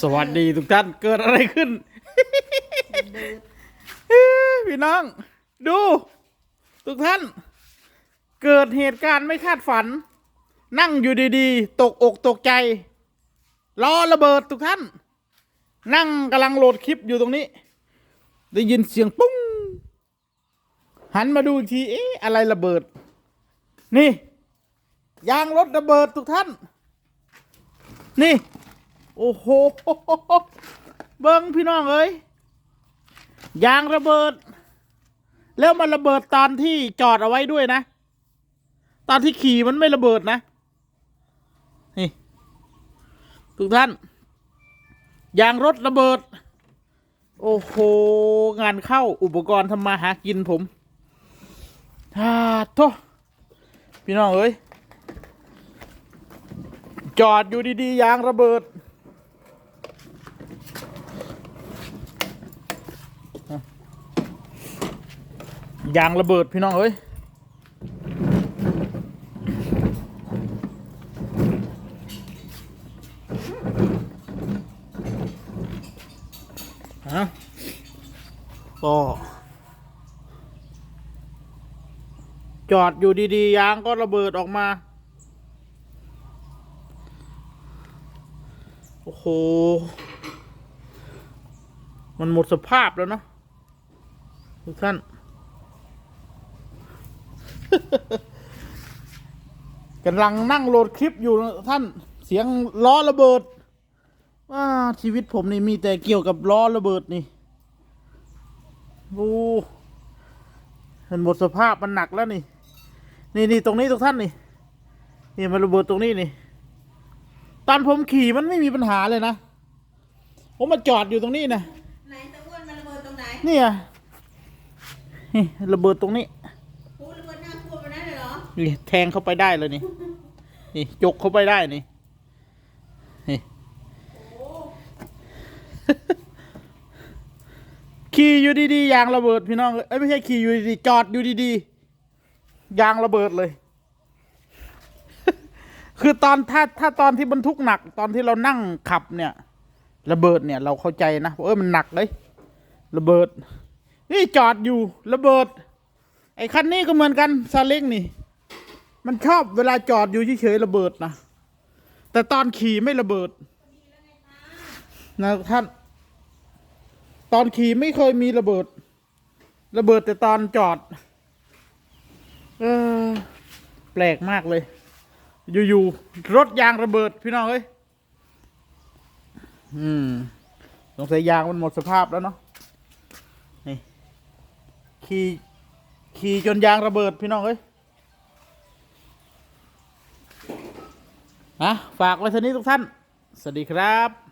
สวัสดีทุกท่านเกิดอะไรขึ้น พี่น้อง ดู ทุกท่าน เกิดเหตุการณ์ไม่คาดฝัน นั่งอยู่ดีๆ ตกอกตกใจล้อระเบิดทุกท่าน นั่งกำลังโหลดคลิปอยู่ตรงนี้ ได้ยินเสียงปุ้ง หันมาดูอีกที เอ๊ะ อะไรระเบิด นี่ ยางรถระเบิดทุกท่าน นี่ โอ้โห เบิ้งพี่น้องเอ้ย ยางระเบิด แล้วมันระเบิดตอนที่จอดเอาไว้ด้วยนะ ตอนที่ขี่มันไม่ระเบิดนะ นี่ ทุกท่าน ยางรถระเบิด โอ้โห งานเข้าอุปกรณ์ทำมาหากินผมฮ่าโทพี่น้องเอ้ย จอดอยู่ดีๆ ยางระเบิด ยางระเบิดพี่น้องเอ้ยฮะก็จอดอยู่ดีๆ ยางก็ระเบิดออกมา โอ้โห มันหมดสภาพแล้วเนาะทุกท่าน กำลังนั่งโหลดคลิปอยู่นะท่านเสียงล้อระเบิดว่าชีวิตผมนี่มีแต่เกี่ยวกับล้อระเบิดนี่โอ้มันหมดสภาพมันหนักแล้วนี่ นี่นี่ตรงนี้ทุกท่านนี่ นี่มันระเบิดตรงนี้นี่ ตอนผมขี่มันไม่มีปัญหาเลยนะ ผมมาจอดอยู่ตรงนี้นะไหนตะอ้วนมันระเบิดตรงไหน เนี่ยนี่ระเบิดตรงนี้ พูระเบิดหน้าครัวมัน นี่แทงเข้าไปได้เลยนี่ นี่จกเข้าไปได้นี่ นี่ ขี่อยู่ดีๆยางระเบิดพี่น้องเอ้ยไม่ใช่ขี่อยู่ดีๆจอดอยู่ดีๆยางระเบิดเลย คือตอนถ้าถ้าตอนที่บรรทุกหนัก ตอนที่เรานั่งขับเนี่ย ระเบิดเนี่ย เราเข้าใจนะว่าเออมันหนักเลยระเบิด นี่จอดอยู่ระเบิด ไอ้คันนี้ก็เหมือนกันซาเล้งนี่ มันชอบเวลาจอดอยู่เฉยๆระเบิดนะ แต่ตอนขี่ไม่ระเบิดนะท่าน ตอนขี่ไม่เคยมีระเบิด ระเบิดแต่ตอนจอด เออ แปลกมากเลย อยู่ๆรถยางระเบิดพี่น้องเอ้ย อืม สงสัยยางมันหมดสภาพแล้วเนาะ นี่ ขี่ ขี่จนยางระเบิดพี่น้องเอ้ย นะฝากไว้เท่านี้ทุกท่าน สวัสดีครับ